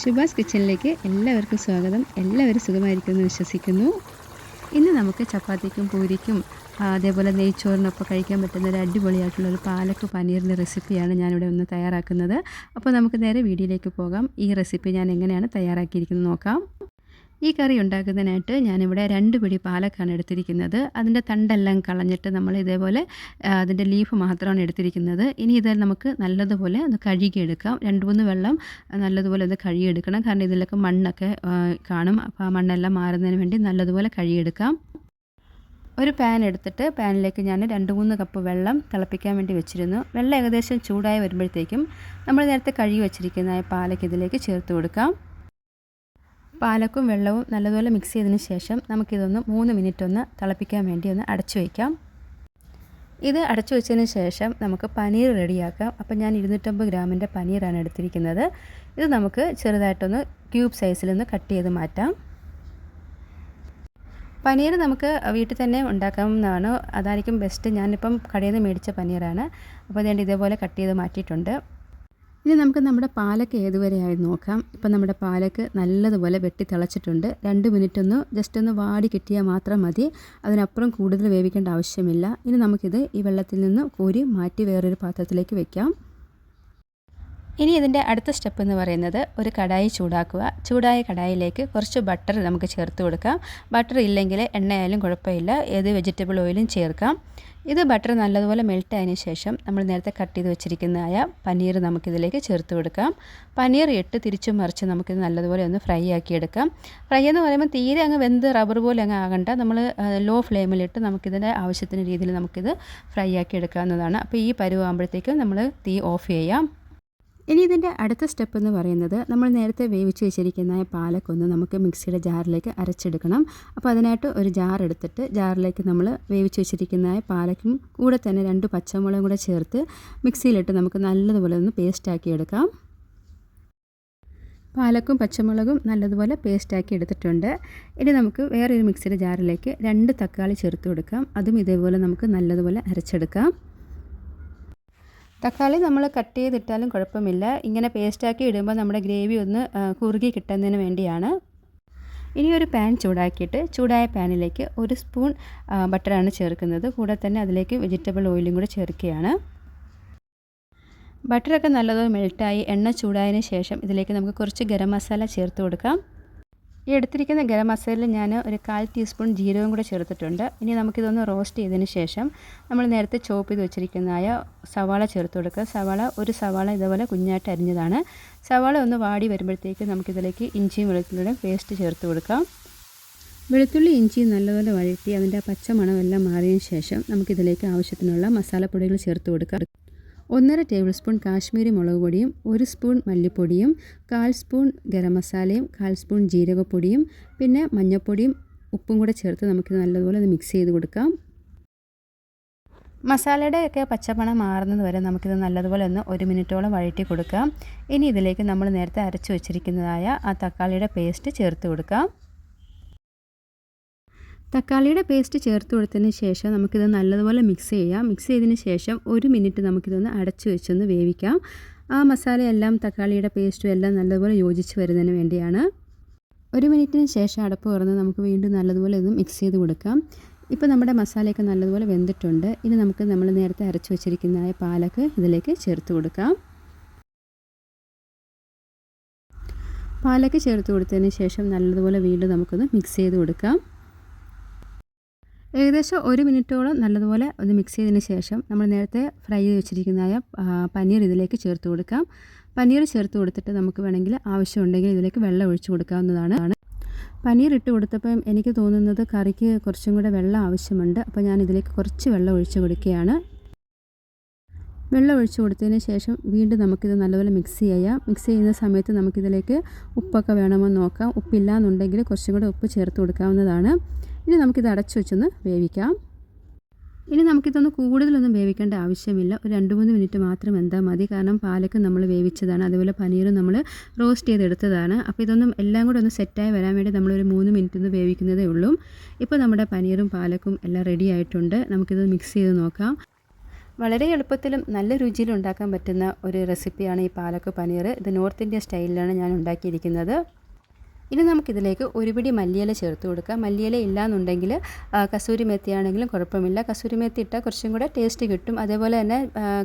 ശുഭാസ് കിച്ചണിലേക്ക് എല്ലാവർക്കും സ്വാഗതം. എല്ലാവരും സുഖമായിരിക്കുമെന്ന് വിശ്വസിക്കുന്നു. ഇന്ന് നമുക്ക് ചപ്പാത്തിക്കും പൂരിക്കും അതേപോലെ നെയ്ച്ചോറിനൊപ്പം കഴിക്കാൻ പറ്റുന്ന ഒരു അടിപൊളിയായിട്ടുള്ള ഒരു പാലക്ക് പനീറിന്റെ റെസിപ്പിയാണ് ഞാനിവിടെ ഒന്ന് തയ്യാറാക്കുന്നത്. അപ്പോൾ നമുക്ക് നേരെ വീഡിയോയിലേക്ക് പോകാം. ഈ റെസിപ്പി ഞാൻ എങ്ങനെയാണ് തയ്യാറാക്കിയിരിക്കുന്നത് നോക്കാം. ഈ കറി ഉണ്ടാക്കുന്നതിനായിട്ട് ഞാനിവിടെ രണ്ട് പിടി പാലക്കാണ് എടുത്തിരിക്കുന്നത്. അതിന്റെ തണ്ടെല്ലാം കളഞ്ഞിട്ട് നമ്മൾ ഇതേപോലെ അതിന്റെ ലീഫ് മാത്രമാണ് എടുത്തിരിക്കുന്നത്. ഇനി ഇത് നമുക്ക് നല്ലതുപോലെ ഒന്ന് കഴുകിയെടുക്കാം. രണ്ട് മൂന്ന് വെള്ളം നല്ലതുപോലെ ഒന്ന് കഴുകിയെടുക്കണം. കാരണം ഇതിലൊക്കെ മണ്ണൊക്കെ കാണും. അപ്പോൾ ആ മണ്ണെല്ലാം മാറുന്നതിന് വേണ്ടി നല്ലതുപോലെ കഴുകിയെടുക്കാം. ഒരു പാൻ എടുത്തിട്ട് പാനിലേക്ക് ഞാൻ രണ്ട് മൂന്ന് കപ്പ് വെള്ളം തിളപ്പിക്കാൻ വേണ്ടി വെച്ചിരുന്നു. വെള്ളം ഏകദേശം ചൂടായി വരുമ്പോഴത്തേക്കും നമ്മൾ നേരത്തെ കഴുകി വെച്ചിരിക്കുന്ന പാലക്ക് ഇതിലേക്ക് ചേർത്ത് കൊടുക്കാം. പാലക്കും വെള്ളവും നല്ലതുപോലെ മിക്സ് ചെയ്തതിന് ശേഷം നമുക്കിതൊന്ന് മൂന്ന് മിനിറ്റ് ഒന്ന് തിളപ്പിക്കാൻ വേണ്ടി ഒന്ന് അടച്ചു വയ്ക്കാം. ഇത് അടച്ചു വെച്ചതിന് ശേഷം നമുക്ക് പനീർ റെഡിയാക്കാം. അപ്പം ഞാൻ ഇരുന്നൂറ്റമ്പത് ഗ്രാമിന്റെ പനീറാണ് എടുത്തിരിക്കുന്നത്. ഇത് നമുക്ക് ചെറുതായിട്ടൊന്ന് ക്യൂബ് സൈസിലൊന്ന് കട്ട് ചെയ്ത് മാറ്റാം. പനീർ നമുക്ക് വീട്ടിൽ തന്നെ ഉണ്ടാക്കാവുന്നതാണ്. അതായിരിക്കും ബെസ്റ്റ് ഞാനിപ്പം കടയിൽ നിന്ന് മേടിച്ച പനീറാണ്. അപ്പോൾ അതുകൊണ്ട് ഇതേപോലെ കട്ട് ചെയ്ത് മാറ്റിയിട്ടുണ്ട്. ഇനി നമുക്ക് നമ്മുടെ പാലക്ക് ഏതുവരെയായി നോക്കാം. ഇപ്പം നമ്മുടെ പാലക്ക് നല്ലതുപോലെ വെട്ടി തിളച്ചിട്ടുണ്ട്. രണ്ട് മിനിറ്റ് ഒന്ന് ജസ്റ്റ് ഒന്ന് വാടി കിട്ടിയാൽ മാത്രം മതി. അതിനപ്പുറം കൂടുതൽ വേവിക്കേണ്ട ആവശ്യമില്ല. ഇനി നമുക്കിത് ഈ വെള്ളത്തിൽ നിന്ന് കോരി മാറ്റി വേറൊരു പാത്രത്തിലേക്ക് വെക്കാം. ഇനി ഇതിന്റെ അടുത്ത സ്റ്റെപ്പ് എന്ന് പറയുന്നത് ഒരു കടായി ചൂടാക്കുക. ചൂടായ കടായിലേക്ക് കുറച്ച് ബട്ടർ നമുക്ക് ചേർത്ത് കൊടുക്കാം. ബട്ടർ ഇല്ലെങ്കിൽ എണ്ണയായാലും കുഴപ്പമില്ല. ഏത് വെജിറ്റബിൾ ഓയിലും ചേർക്കാം. ഇത് ബട്ടർ നല്ലതുപോലെ മെൽറ്റ് ആയതിനു ശേഷം നമ്മൾ നേരത്തെ കട്ട് ചെയ്ത് വെച്ചിരിക്കുന്നതായ പനീർ നമുക്കിതിലേക്ക് ചേർത്ത് കൊടുക്കാം. പനീർ ഇട്ട് തിരിച്ചു മറിച്ച് നമുക്കിത് നല്ലതുപോലെ ഒന്ന് ഫ്രൈ ആക്കിയെടുക്കാം ഫ്രൈ എന്ന് പറയുമ്പോൾ തീരെ അങ്ങ് വെന്ത് റബ്ബർ പോലെ അങ്ങ് ആകണ്ട. നമ്മൾ ലോ ഫ്ലെയിമിലിട്ട് നമുക്കിതിന്റെ ആവശ്യത്തിന് രീതിയിൽ നമുക്കിത് ഫ്രൈ ആക്കി എടുക്കാവുന്നതാണ്. അപ്പോൾ ഈ പരുവാകുമ്പോഴത്തേക്കും നമ്മൾ തീ ഓഫ് ചെയ്യാം. ഇനി ഇതിന്റെ അടുത്ത സ്റ്റെപ്പ് എന്ന് പറയുന്നത് നമ്മൾ നേരത്തെ വേവിച്ച് വെച്ചിരിക്കുന്ന പാലക്കൊന്ന് നമുക്ക് മിക്സിയുടെ ജാറിലേക്ക് അരച്ചെടുക്കണം. അപ്പോൾ അതിനായിട്ട് ഒരു ജാർ എടുത്തിട്ട് ജാറിലേക്ക് നമ്മൾ വേവിച്ച് വെച്ചിരിക്കുന്ന പാലക്കും കൂടെ തന്നെ രണ്ട് പച്ചമുളകും കൂടെ ചേർത്ത് മിക്സിയിലിട്ട് നമുക്ക് നല്ലതുപോലെ ഒന്ന് പേസ്റ്റാക്കി എടുക്കാം. പാലക്കും പച്ചമുളകും നല്ലതുപോലെ പേസ്റ്റാക്കി എടുത്തിട്ടുണ്ട്. ഇനി നമുക്ക് വേറൊരു മിക്സിയുടെ ജാറിലേക്ക് രണ്ട് തക്കാളി ചേർത്ത് കൊടുക്കാം. അതും ഇതേപോലെ നമുക്ക് നല്ലതുപോലെ അരച്ചെടുക്കാം. തക്കാളി നമ്മൾ കട്ട് ചെയ്തിട്ടാലും കുഴപ്പമില്ല. ഇങ്ങനെ പേസ്റ്റാക്കി ഇടുമ്പോൾ നമ്മുടെ ഗ്രേവി ഒന്ന് കുറുകി കിട്ടുന്നതിന് വേണ്ടിയാണ്. ഇനി ഒരു പാൻ ചൂടാക്കിയിട്ട് ചൂടായ പാനിലേക്ക് ഒരു സ്പൂൺ ബട്ടറാണ് ചേർക്കുന്നത്. കൂടെ തന്നെ അതിലേക്ക് വെജിറ്റബിൾ ഓയിലും കൂടെ ചേർക്കുകയാണ്. ബട്ടറൊക്കെ നല്ലതുപോലെ മെൽട്ടായി എണ്ണ ചൂടായതിന് ശേഷം ഇതിലേക്ക് നമുക്ക് കുറച്ച് ഗരം മസാല ചേർത്ത് കൊടുക്കാം. ഈ എടുത്തിരിക്കുന്ന ഗരം മസാലയിൽ ഞാൻ ഒരു കാൽ ടീസ്പൂൺ ജീരകം കൂടെ ചേർത്തിട്ടുണ്ട്. ഇനി നമുക്കിതൊന്ന് റോസ്റ്റ് ചെയ്തതിന് ശേഷം നമ്മൾ നേരത്തെ ചോപ്പ് ചെയ്ത് വെച്ചിരിക്കുന്നതായ സവാള ചേർത്ത് കൊടുക്കുക. സവാള ഒരു സവാള ഇതുപോലെ കുഞ്ഞായിട്ട് അരിഞ്ഞതാണ്. സവാള ഒന്ന് വാടി വരുമ്പോഴത്തേക്ക് നമുക്കിതിലേക്ക് ഇഞ്ചിയും വെളുത്തുള്ളിയുടെയും പേസ്റ്റ് ചേർത്ത് കൊടുക്കാം. വെളുത്തുള്ളി ഇഞ്ചി നല്ലപോലെ വഴറ്റി അതിന്റെ പച്ച മണമെല്ലാം മാറിയതിന് ശേഷം നമുക്കിതിലേക്ക് ആവശ്യത്തിനുള്ള മസാലപ്പൊടികൾ ചേർത്ത് കൊടുക്കാം. ഒന്നര ടേബിൾ സ്പൂൺ കാശ്മീരി മുളക് പൊടിയും ഒരു സ്പൂൺ മല്ലിപ്പൊടിയും കാൽ സ്പൂൺ ഗരം മസാലയും കാൽ സ്പൂൺ ജീരകപ്പൊടിയും പിന്നെ മഞ്ഞൾപ്പൊടിയും ഉപ്പും കൂടെ ചേർത്ത് നമുക്ക് നല്ലതുപോലെ മിക്സ് ചെയ്ത് കൊടുക്കാം. മസാലയുടെ ഒക്കെ പച്ചമണം മാറുന്നത് വരെ നമുക്കിത് നല്ലതുപോലെ ഒന്ന് ഒരു മിനിറ്റോളം വഴറ്റി കൊടുക്കാം. ഇനി ഇതിലേക്ക് നമ്മൾ നേരത്തെ അരച്ചു വെച്ചിരിക്കുന്നതായ ആ തക്കാളിയുടെ പേസ്റ്റ് ചേർത്ത് കൊടുക്കാം. തക്കാളിയുടെ പേസ്റ്റ് ചേർത്ത് കൊടുത്തതിന് ശേഷം നമുക്കിത് നല്ലതുപോലെ മിക്സ് ചെയ്യാം. മിക്സ് ചെയ്തതിന് ശേഷം ഒരു മിനിറ്റ് നമുക്കിതൊന്ന് അടച്ചു വെച്ചൊന്ന് വേവിക്കാം. ആ മസാലയെല്ലാം തക്കാളിയുടെ പേസ്റ്റും എല്ലാം നല്ലതുപോലെ യോജിച്ച് വരുന്നതിന് വേണ്ടിയാണ്. ഒരു മിനിറ്റിന് ശേഷം അടപ്പ് തുറന്ന് നമുക്ക് വീണ്ടും നല്ലതുപോലെ ഇത് മിക്സ് ചെയ്ത് കൊടുക്കാം. ഇപ്പോൾ നമ്മുടെ മസാലയൊക്കെ നല്ലതുപോലെ വെന്തിട്ടുണ്ട്. ഇനി നമുക്ക് നമ്മൾ നേരത്തെ അരച്ചു വെച്ചിരിക്കുന്ന പാലക്ക് ഇതിലേക്ക് ചേർത്ത് കൊടുക്കാം. പാലക്ക് ചേർത്ത് കൊടുത്തതിന് ശേഷം നല്ലതുപോലെ വീണ്ടും നമുക്കൊന്ന് മിക്സ് ചെയ്ത് കൊടുക്കാം. ഏകദേശം ഒരു മിനിറ്റോളം നല്ലതുപോലെ ഒന്ന് മിക്സ് ചെയ്തതിന് ശേഷം നമ്മൾ നേരത്തെ ഫ്രൈ ചെയ്ത് വെച്ചിരിക്കുന്നതായ പനീർ ഇതിലേക്ക് ചേർത്ത് കൊടുക്കാം. പനീർ ചേർത്ത് കൊടുത്തിട്ട് നമുക്ക് വേണമെങ്കിൽ ആവശ്യമുണ്ടെങ്കിൽ ഇതിലേക്ക് വെള്ളം ഒഴിച്ചു കൊടുക്കാവുന്നതാണ്. പനീർ ഇട്ട് കൊടുത്തപ്പം എനിക്ക് തോന്നുന്നത് കറിക്ക് കുറച്ചും കൂടെ വെള്ളം ആവശ്യമുണ്ട്. അപ്പോൾ ഞാൻ ഇതിലേക്ക് കുറച്ച് വെള്ളം ഒഴിച്ച് കൊടുക്കുകയാണ്. വെള്ളം ഒഴിച്ച് കൊടുത്തതിന് ശേഷം വീണ്ടും നമുക്കിത് നല്ലപോലെ മിക്സ് ചെയ്യാം. മിക്സ് ചെയ്യുന്ന സമയത്ത് നമുക്കിതിലേക്ക് ഉപ്പൊക്കെ വേണമെന്ന് നോക്കാം. ഉപ്പില്ല എന്നുണ്ടെങ്കിൽ കുറച്ചും കൂടെ ഉപ്പ് ചേർത്ത് കൊടുക്കാവുന്നതാണ്. ഇനി നമുക്കിത് അടച്ചു വെച്ചൊന്ന് വേവിക്കാം. ഇനി നമുക്കിതൊന്ന് കൂടുതലൊന്നും വേവിക്കേണ്ട ആവശ്യമില്ല. ഒരു രണ്ട് മൂന്ന് മിനിറ്റ് മാത്രം എന്താ മതി. കാരണം പാലക്ക് നമ്മൾ വേവിച്ചതാണ്. അതുപോലെ പനീറും നമ്മൾ റോസ്റ്റ് ചെയ്തെടുത്തതാണ്. അപ്പോൾ ഇതൊന്നും എല്ലാം കൂടെ ഒന്ന് സെറ്റായി വരാൻ വേണ്ടി നമ്മളൊരു മൂന്ന് മിനിറ്റ് ഒന്ന് വേവിക്കുന്നതേ ഉള്ളൂ. ഇപ്പോൾ നമ്മുടെ പനീറും പാലക്കും എല്ലാം റെഡി ആയിട്ടുണ്ട്. നമുക്കിത് മിക്സ് ചെയ്ത് നോക്കാം. വളരെ എളുപ്പത്തിലും നല്ല രുചിയിൽ ഉണ്ടാക്കാൻ പറ്റുന്ന ഒരു റെസിപ്പിയാണ് ഈ പാലക്ക് പനീർ. ഇത് നോർത്ത് ഇന്ത്യ സ്റ്റൈലിലാണ് ഞാൻ ഉണ്ടാക്കിയിരിക്കുന്നത്. ഇനി നമുക്കിതിലേക്ക് ഒരു പിടി മല്ലിയില ചേർത്ത് കൊടുക്കുക മല്ലിയില ഇല്ലാന്നുണ്ടെങ്കിൽ കസൂരി മെത്തി ആണെങ്കിലും കുഴപ്പമില്ല. കസൂരി മെത്തി ഇട്ടാൽ കുറച്ചും കൂടെ ടേസ്റ്റ് കിട്ടും. അതേപോലെ തന്നെ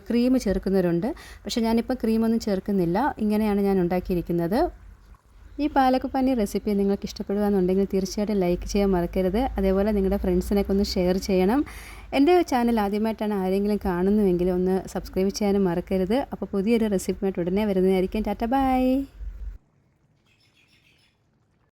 ക്രീം ചേർക്കുന്നവരുണ്ട്. പക്ഷേ ഞാനിപ്പോൾ ക്രീമൊന്നും ചേർക്കുന്നില്ല. ഇങ്ങനെയാണ് ഞാൻ ഉണ്ടാക്കിയിരിക്കുന്നത്. ഈ പാലക്ക് പനി റെസിപ്പി നിങ്ങൾക്ക് ഇഷ്ടപ്പെടുകയെന്നുണ്ടെങ്കിൽ തീർച്ചയായിട്ടും ലൈക്ക് ചെയ്യാൻ മറക്കരുത്. അതേപോലെ നിങ്ങളുടെ ഫ്രണ്ട്സിനൊക്കെ ഒന്ന് ഷെയർ ചെയ്യണം. എന്റെ ചാനൽ ആദ്യമായിട്ടാണ് ആരെങ്കിലും കാണുന്നുവെങ്കിൽ ഒന്ന് സബ്സ്ക്രൈബ് ചെയ്യാനും മറക്കരുത്. അപ്പോൾ പുതിയൊരു റെസിപ്പിയായിട്ട് ഉടനെ വരുന്നതായിരിക്കും. ടാറ്റ ബൈ